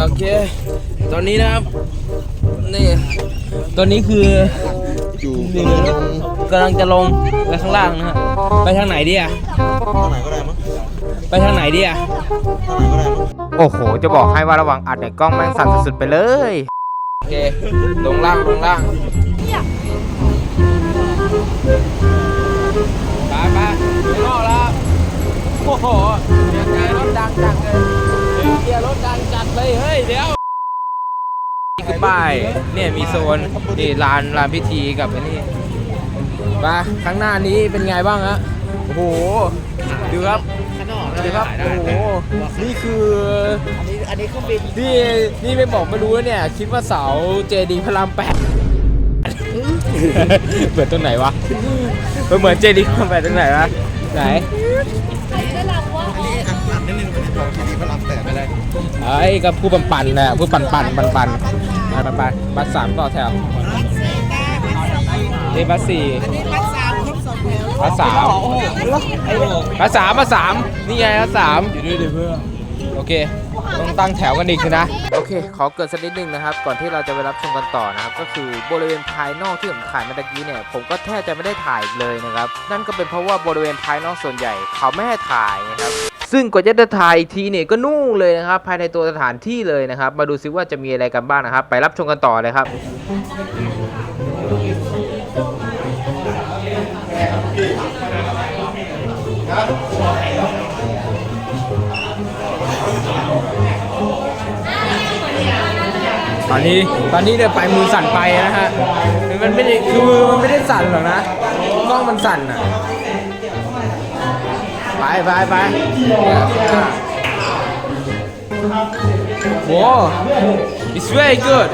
โอเค ตอนนี้นะครับ นี่ ตอนนี้คืออยู่นี่กำลังจะลงไปข้างล่างนะฮะ ไปทางไหนดีอะ ทางไหนก็ได้มั้งไปทางไหนดีอะ ทางไหนก็ได้มั้งโอ้โห จะบอกให้ว่าระหว่างอัดเนี่ยกล้องแม่งสั่นสุดๆไปเลย โอเค ลงล่างลงล่างไปไปถึงนอกแล้ว โอ้โหเสียงไงรถดังจัดเลยเสียงรถดังจัด เลย เฮ้ย เดี๋ยว นี่คือป้าย เนี่ยมีโซน นี่ลานลานพิธีกับไอ้นี่มาข้างหน้านี้เป็นไงบ้างฮะ โอ้โห ดูครับ ดูครับ โอ้โห นี่คือ อันนี้อันนี้เครื่องบินนี่ นี่ไม่บอกไม่รู้นะเนี่ย คิดว่าเสาเจดีพระรามแปดเหมือนตรงไหนวะมันเหมือนเจดีพระรามแปดตรงไหนวะ ไหนอันนี้อัดอัดนิดนึงบอกที่นี่พระรามแปดไปเลย ไอ้ก็ผู้ปั่นปั่นๆน่ะผู้ปั่นปั่นปั่นปั่นไปไปไปบัสสามต่อแถวนี่บัสสี่บัสสามครบสองแล้วบัสสามบัสสามบัสสามนี่ไงบัสสามอยู่ด้วยดิเพื่อโอเคต้องตั้งแถวกันอีกนะ โอเค ขอเกริดสักนิดนึงนะครับ ก่อนที่เราจะไปรับชมกันต่อนะครับ ก็คือบริเวณภายนอกที่ผมถ่ายเมื่อตะกี้เนี่ย ผมก็แทบจะไม่ได้ถ่ายอีกเลยนะครับ นั่นก็เป็นเพราะว่าบริเวณภายนอกส่วนใหญ่ เขาไม่ให้ถ่ายนะครับ ซึ่งกว่าจะได้ถ่ายอีกทีเนี่ยก็นู่นเลยนะครับ ภายในตัวสถานที่เลยนะครับ มาดูซิว่าจะมีอะไรกันบ้างนะครับ ไปรับชมกันต่อเลยครับตอนนี้ตอนนี้เดินไปมือสั่นไปนะฮะมันไม่ได้คือมือมันไม่ได้สั่นหรอกนะกล้องมันสั่นอะ ไปไปไปโว้ it's very good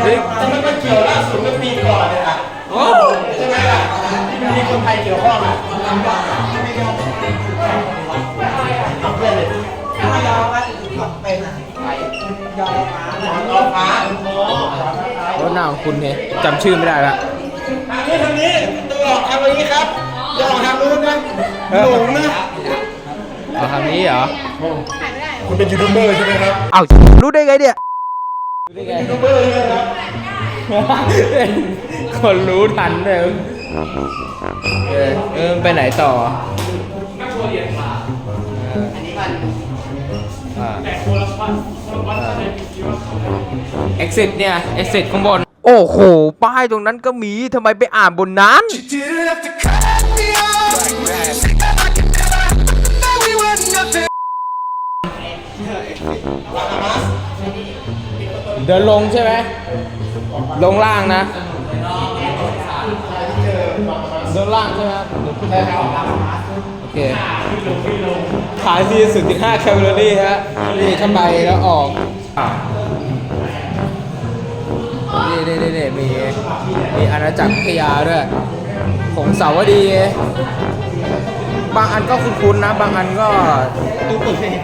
แต่มันก็เกี่ยวล่าสุดเมื่อปีก่อนเลยอะโอ้ใช่ไหมล่ะที่มีคนไทยเกี่ยวข้องอะขับเพื่อนเลยยอกันขับเป็นยอมาหมอนอฟ้ารถหน้าของคุณเนี่ยจำชื่อไม่ได้ละทางนี้ทางนี้ต้องออกทางนี้ครับ อย่าออกทางนู้นนะหลงนะเอาทางนี้เหรอคุณเป็นยูทูบเบอร์ใช่ไหมครับเอ้ารู้ได้ไงเนี่ย ยูทูบเบอร์ใช่ไหมครับคนรู้ทันเลยเออเออไปไหนต่ออ่า exit เนี่ย exit ข้างบน โอ้โห ป้ายตรงนั้นก็มีทำไมไปอ่านบนนั้น เดินลงใช่ไหม ลงล่างนะ เดินล่างใช่ไหมครับใช่ครับโอเคขายที่สุดที่5แคลอรี่ฮะ นี่เข้าไปแล้วออกอะ นี่นี่นี่นี่มีมีอาณาจักรพัทยาด้วยของเสาวดี บางอันก็คุ้นๆนะ บางอันก็ตู้เปิดเอง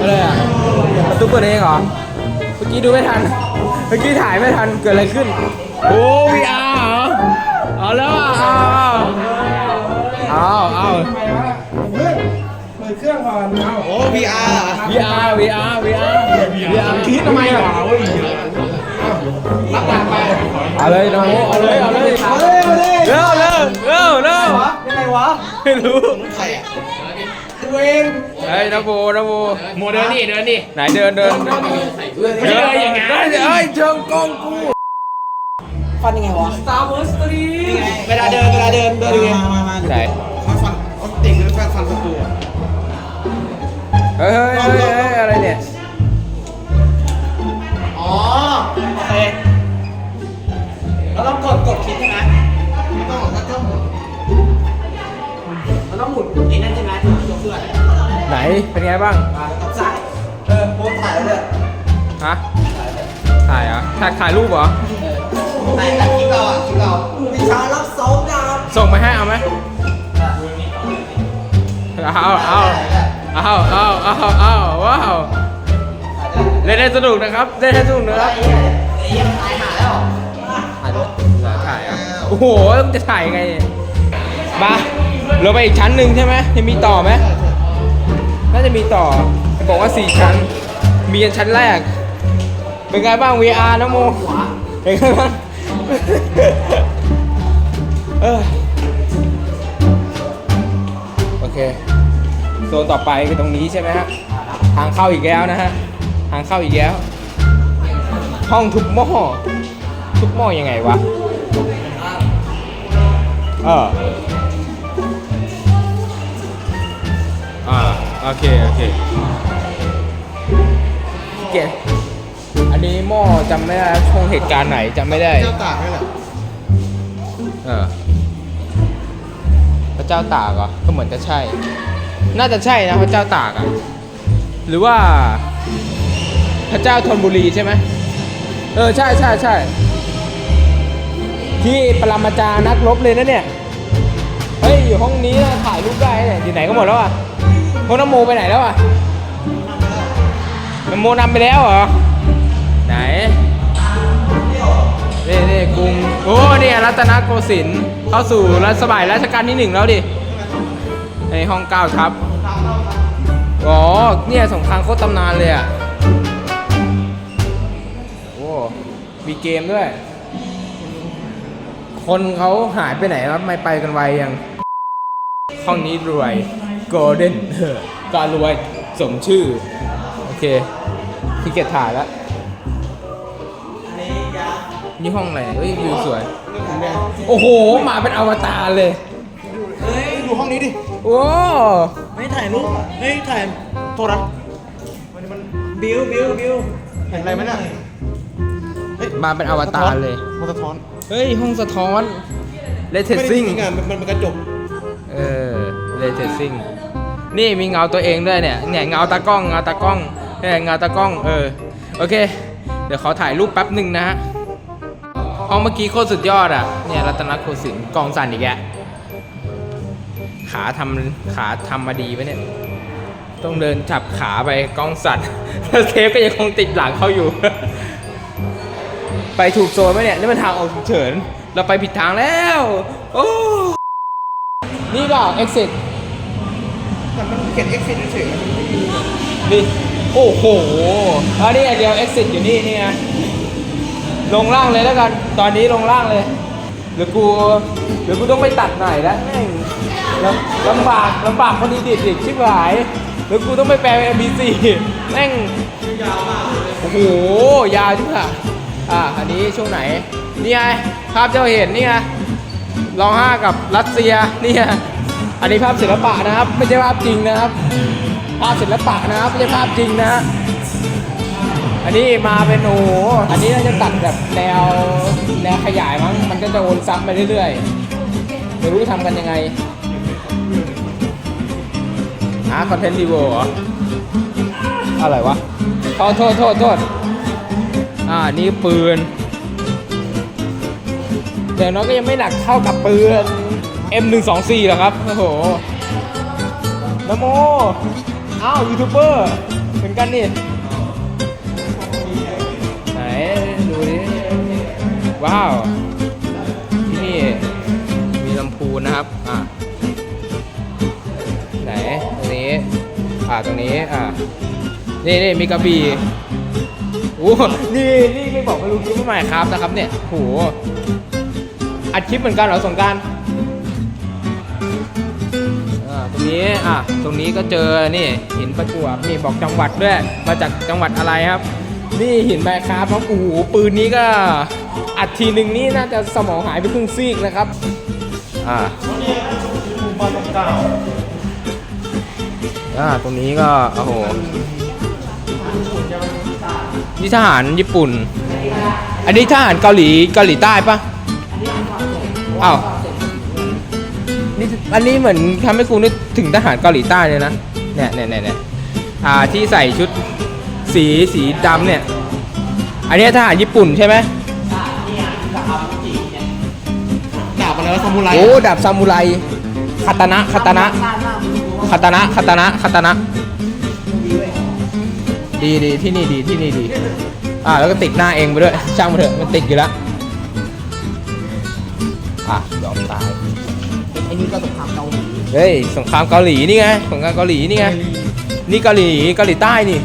อะไรอะตูเปิดเองเหรอ เมื่อกี้ดูไม่ทัน เมื่อกี้ถ่ายไม่ทัน เกิดอะไรขึ้น โอ้ VR เหรอ เอาแล้วอะเอาเอา เอาโอ้ VR เหรอ VR VR VR VR คิดทำไมอะรับงานไปเอาเลยน้องโมเอาเลยเอาเลยเอาเลยเร็วเร็วเร็วเร็วยังไงวะไม่รู้ใครอะตัวเองเฮ้ยนะโบนะโบโมเดินดิเดินดิไหนเดินเดินเดินไม่ใช่เดินอย่างนั้นเฮ้ยเชิงกล้องกูฟันยังไงวะ Star Wars ตรีเวลาเดินเวลาเดินเดินยังไงมามามาไหนเขาฟันเขาติ่งหรือฟันฟันประตูอะ เฮ้ยเฮ้ยเฮ้ยเฮ้ยอะไรเนี่ย อ๋อโอเคเราต้องกดกดคลิกใช่ไหมไม่ต้องถ้าต้องเราต้องหมุนไอ้นั่นใช่ไหมยกเสื้อไหน เป็นไงบ้างกับซ้ายเออโพสถ่ายแล้วเลยฮะ ถ่ายเหรอถ่ายถ่ายรูปเหรอ ถ่ายคลิปเราอะคลิปเราวิชารับสองดาวส่งไปให้เอาไหม เอา เอาเอาเอาเอาเอาว้าวเล่นให้สนุกนะครับเล่นให้สนุกนะครับยังตายหาแล้วถ่ายด้วถ่ายอะโอ้โหมันจะถ่ายยังไงเนี่ยมาไปอีกชั้นหนึ่งใช่ไหมยังมีต่อไหมน่าจะมีต่อบอกว่า4ชั้น มียันชั้นแรก เป็นไงบ้าง VR นะโมเป็นไงบ้างเออโอเค โซนต่อไปคือตรงนี้ใช่ไหมฮะทางเข้าอีกแล้วนะฮะทางเข้าอีกแล้ว ห้องทุบหม้อทุบหม้อยังไงวะเอออ่าโอเคโอเคเกตอันนี้หม้อจำไม่ได้ช่วงเหตุการณ์ไหนจำไม่ได้ เจ้าตากนี่แหละเออพระเจ้าตากเหรอก็เหมือนจะใช่ น่าจะใช่นะพระเจ้าตากอะ หรือว่า พระเจ้าธนบุรีใช่ไหมเออ ใช่ใช่ใช่ที่ปรมาจารย์นักรบเลยนะเนี่ย เฮ้ย อยู่ห้องนี้นะถ่ายรูปได้เนี่ยอยู่ไหนก็หมดแล้วอะพวกน้ำโมไปไหนแล้วอะน้ำโมนำไปแล้วเหรอ ไหนนี่นี่กรุงโอ้เนี่ยรัตนโกสินทร์เข้าสู่รัชสมัยรัชกาลที่หนึ่งแล้วดิในห้องเก้าทับ อ๋อ เนี่ยสงครามโคตรตำนานเลยอะ โอ้ มีเกมด้วย คนเขาหายไปไหนแล้วไม่ไปกันไวยัง ห้องนี้รวย Golden เออการวยสมชื่อ โอเคพี่เกียจถ่ายแล้วนี่ห้องอะไรเฮ้ยวิวสวย โอ้โห มาเป็นอวตารเลย เฮ้ย ดูห้องนี้ดิ โอ้ไม่ถ่ายรูปเฮ้ยถ่ายโทรศัพท์มันมันบิวบิวบิวเห็นอะไรไหมเนี่ยเฮ้ยมาเป็นอวตารเลย มันสะท้อนเฮ้ย ห้องสะท้อนเลเทไม่ได้ซิ่งจริงอะมันมันเป็นกระจกเออเลเทซิ่งนี่มีเงาตัวเองด้วยเนี่ยเนี่ยเงาตากล้องเงาตากล้องเนี่ยเงาตากล้องเออโอเค เดี๋ยวขอถ่ายรูปแป๊บหนึ่งนะฮะห้องเมื่อกี้โคตรสุดยอดอะเนี่ยรัตนโกสินทร์กองสันอีกแก ขาทำขาทำมาดีปะเนี่ย ต้องเดินจับขาไปกองสัตว์แล้วเทปก็ยังคงติดหลังเขาอยู่ ไปถูกโซนไหมเนี่ยนี่มันทางออกฉุกเฉิน เราไปผิดทางแล้ว โอ้ นี่เปล่า exit แต่มันเขียน exit เฉยๆมันไม่มีนี่ โอ้โหอันนี้เดียว exit อยู่นี่นี่ไงลงล่างเลยแล้วกัน ตอนนี้ลงล่างเลย หรือกู หรือกูต้องไปตัดหน่อยแล้วแม่ง ลำบากลำบากคนดีดิดอีกชิบหายหรือกูต้องไปแปลเป็น MBC แม่งโอ้โห ยาวจังอะอะ อันนี้ช่วงไหน นี่ไง ภาพเจ้าเห็นนี่ไงรองห้ากับรัสเซียนี่ไงอันนี้ภาพศิลปะนะครับ ไม่ใช่ภาพจริงนะครับ ภาพศิลปะนะครับไม่ใช่ภาพจริงนะ อันนี้มาเป็นโอ้อันนี้น่าจะตัดแบบแนวแนวขยายมั้ง มันก็จะวนซ้ำไปเรื่อยๆไม่รู้ทำกันยังไง หาคอนเทนต์รีวิวเหรอ อะไรวะโทษโทษโทษโทษอ่า นี่ปืนแต่น้อยก็ยังไม่หนักเท่ากับปืน M124 หรอครับ โอ้โหนโม อ้าวยูทูบเบอร์เหมือนกันนี่ ไหน ดูดิ ว้าว ตรงนี้อ่านี่นี่มีกระบี่โอ้นี่นี่ไม่บอกไม่รู้คลิปใหม่ครับนะครับเนี่ยโหอัดคลิปเหมือนกันเหรอสงกรารอ่าตรงนี้อะตรงนี้ก็เจอนี่หินประจวบนี่บอกจังหวัดด้วยมาจากจังหวัดอะไรครับ นี่หินไมค์ครับครับโอ้โหปืนนี้ก็อัดทีหนึ่งนี่น่าจะสมองหายไปครึ่งซีกนะครับอ่า อ่าตรงนี้ก็โอ้โหนี่ทหารญี่ปุ่น อันนี้ทหารเกาหลีเกาหลีใต้ปะอ้าวนี่อันนี้เหมือนทำให้กูนึกถึงทหารเกาหลีใต้เลยนะเนี่ยเนี่ยเนี่ยเนี่ยอ่าที่ใส่ชุดสีสีดำเนี่ย อันนี้ทหารญี่ปุ่นใช่ไหมดาบอะไรวะซามูไรโอ้ดาบซามูไรคาตานะคาตานะ คาตานะคาตานะคาตานะ ดีดีที่นี่ดีที่นี่ดี อ่าแล้วก็ติดหน้าเองไปด้วย ช่างมาเถอะมันติดอยู่แล้วอะยอมตายไอ้นี่ก็สงครามเกาหลีเฮ้ยสงครามเกาหลีนี่ไงสงครามเกาหลีนี่ไงนี่เกาหลีเกาหลีใต้นี่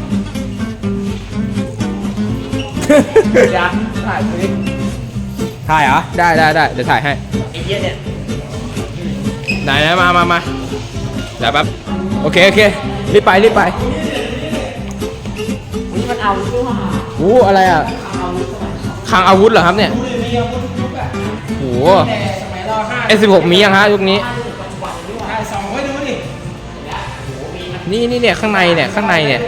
อยากถ่ายคลิปถ่ายเหรอได้ได้ได้เดี๋ยวถ่ายให้ไอ้เหี้ยเนี่ยไหนนะมามามาเดี๋ยวแป๊บโอเคโอเครีบไปรีบไปนี่มันเอาด้วยว่ะอู้อะไรอะคลังอาวุธเหรอครับเนี่ยโอ้โหสมัยเราห้าเอสิบหกมียังฮะยุคนี้ถ่ายสองไว้ดูดินี่นี่เนี่ยข้างในเนี่ยข้างในเนี่ย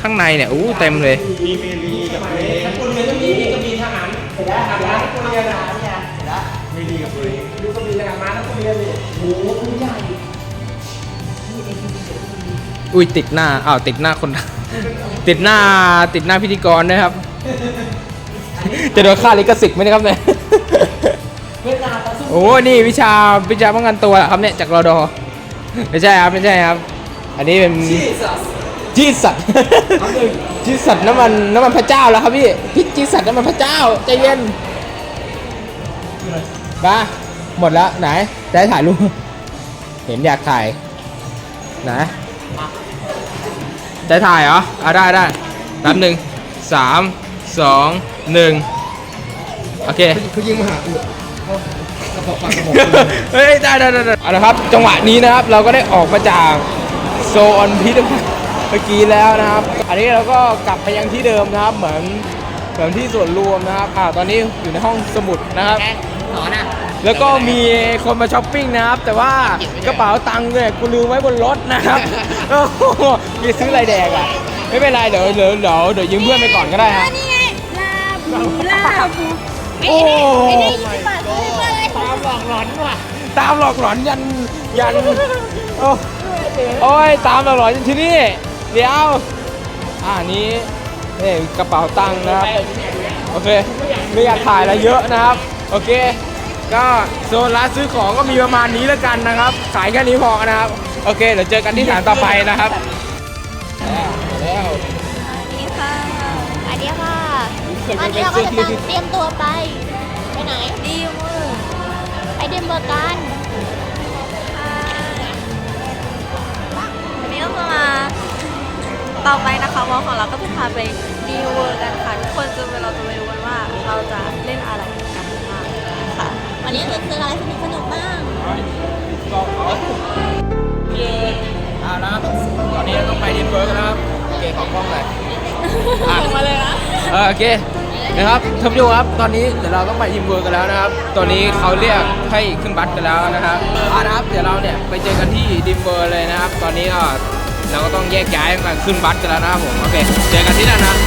ข้างในเนี่ยอู้เต็มเลยมีเมลีกับเมลีคนเรียนก็มีมีก็มีทหารเห็นไหมทหารคนเรียนทหารเนี่ยเห็นไหมเมลีกับเมลีดูก็มีทหารมาแล้วคนเรียนนี่โอ้โห อุ้ยติดหน้าอ้าวติดหน้าคน ติดหน้าติดหน้าพิธีกรนะครับ จะโดนค่าลิขสิทธิ์ไหมเนะครับเนี่ยเวียดนามต่อสู้โอ้นี่วิชาวิชาป้องกันตัวเหรอครับเนี่ยจากรอดอไม่ใช่ครับไม่ใช่ครับ อันนี้เป็นที่สัสจีสัตว์จีสัตว์น้ำมันน้ำมันพระเจ้าแล้วครับพี่พี่จีสัตว์น้ำมันพระเจ้าใจเย็นมาหมดแล้วไหนจะให้ถ่ายรูปเห็นอยากถ่ายไหน จะถ่ายเหรออะได้ได้แป๊บหนึ่งสามสองหนึ่งโอเค เขายิงมาหากูเขากระบอกปากกระบอกเฮ้ยได้ได้ได้ได้เอาละครับ จังหวะนี้นะครับ เราก็ได้ออกมาจากโซนพิพิธภัณฑ์เมื่อกี้แล้วนะครับ อันนี้เราก็กลับไปยังที่เดิมนะครับ เหมือนเหมือนที่ส่วนรวมนะครับอ่าตอนนี้อยู่ในห้องสมุดนะครับหนอนอะ แล้วก็มีคนมาช้อปปิ้งนะครับ แต่ว่ากระเป๋าตังค์เนี่ยกูลืมไว้บนรถนะครับโอ้โหมีซื้ออะไรแดกอะ ไม่เป็นไรเดี๋ยวเดี๋ยวเดี๋ยวเดี๋ยวยืมเพื่อนไปก่อนก็ได้ฮะนี่ไงลาบูลาบูโอ้ไอ้นี่ยี่บาทซื้อมาเลยตามหลอกหลอนว่ะตามหลอกหลอนยันยันโอ้โอ้ยตามหลอกหลอนยันที่นี่เดี๋ยวอ่านี้นี่กระเป๋าตังค์นะครับโอเคไม่อยากถ่ายอะไรเยอะนะครับ โอเค ก็โซนร้านซื้อของก็มีประมาณนี้แล้วกันนะครับ ขายแค่นี้พอนะครับ โอเค เดี๋ยวเจอกันที่ฐานต่อไปนะครับแล้วสวัสดีค่ะสวัสดีค่ะตอนนี้เราก็จะต้องเตรียมตัวไป ไปไหนดีมเวอร์ไปเดนเบอร์กันวันนี้เราจะมาต่อไปนะคะวอลของเราก็จะพาไปดีเวอร์กันค่ะทุกคนจะไปเราจะไปดูกันว่าเราจะเล่นอะไรกันบ้างค่ะวั นนี้จะซื้ออะไรสนุกสนุกบ้างอ่านะครับตอนนี้เราต้องไปดินเบิร์กนะครับโอเคขอกล้องหน่อยอะมาเลยนะเออโอเคนะครับท่านผู้ชมครับตอนนี้เดี๋ยวเราต้องไปยิมเวิร์กกันแล้วนะครับ ตอนนี้เขาเรียกให้ขึ้นบัสกันแล้วนะครับอ่านะครับเดี๋ยวเราเนี่ยไปเจอกันที่ดิมเวอร์เลยนะครับ ตอนนี้ก็เราก็ต้องแยกย้ายกันขึ้นบัสกันแล้วนะครับผมโอเคเจอกันที่นั่นนะ